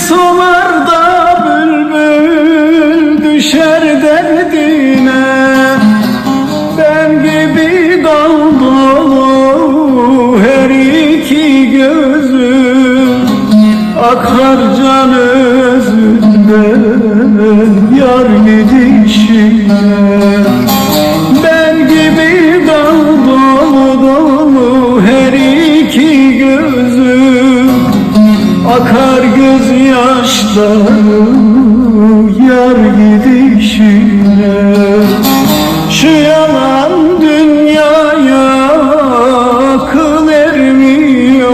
Gül solar da bülbül düşer derdine. Ben gibi dal her iki gözüm. Akar can özünden yar gidişine yar gidişine Şu yalan dünyaya akıl ermiyor.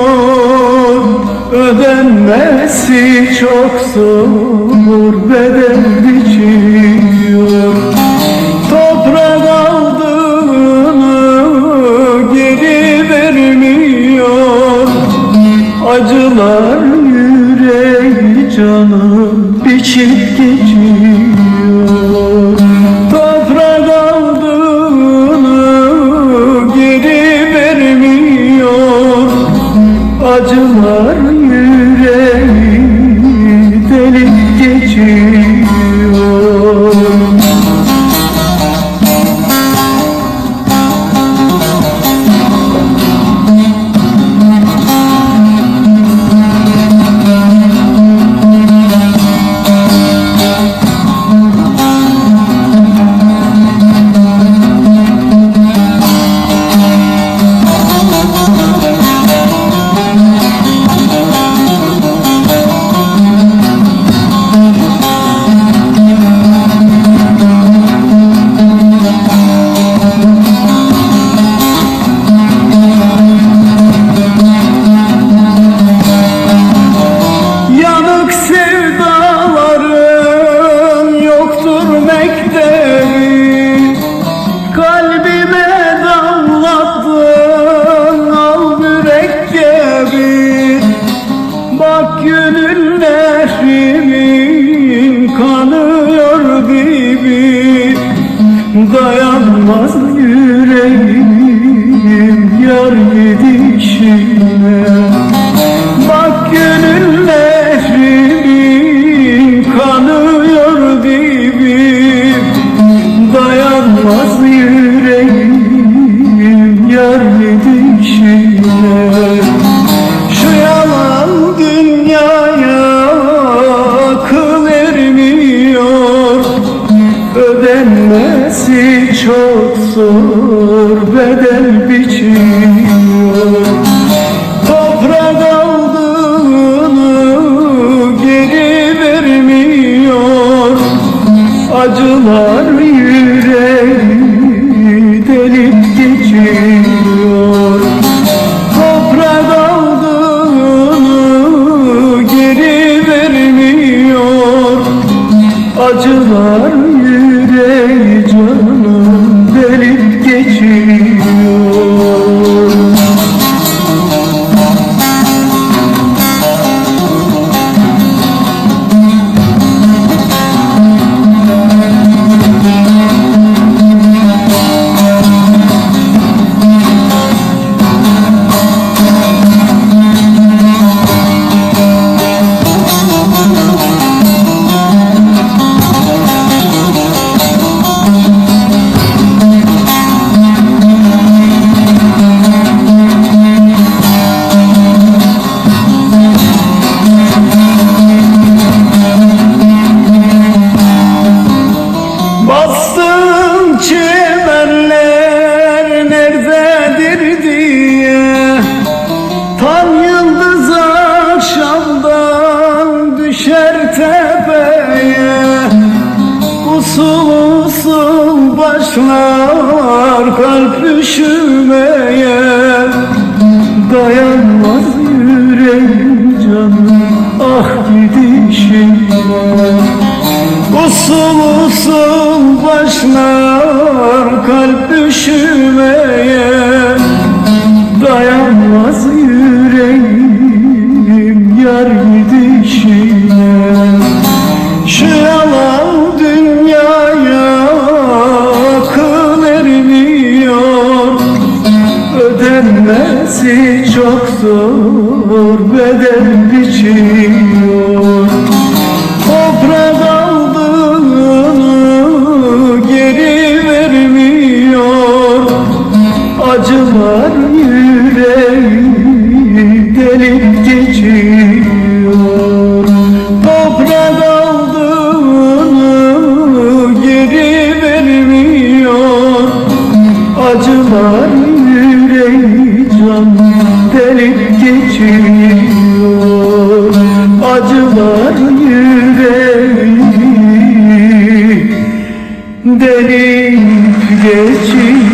Ödenmesi çok zor biçip geçiyor Dayanmaz yüreğim yar gidişine Bak gönül nehrimin kanıyor dibim Dayanmaz yüreğim yar çok zor bedel biçiyor. Toprak aldığını geri vermiyor. Acılar yüreği delip geçiyor. Toprak aldığını geri vermiyor. Acılar Bastım çemenler nerededir diye. Tam yıldız akşamdan düşer tepeye. Usul usul başlar kalp üşümeye ah gidişine Usul usul başlar kalp üşümeye Dayanmaz Ödenmesi çok zor bedel biçiyor delip geçiyor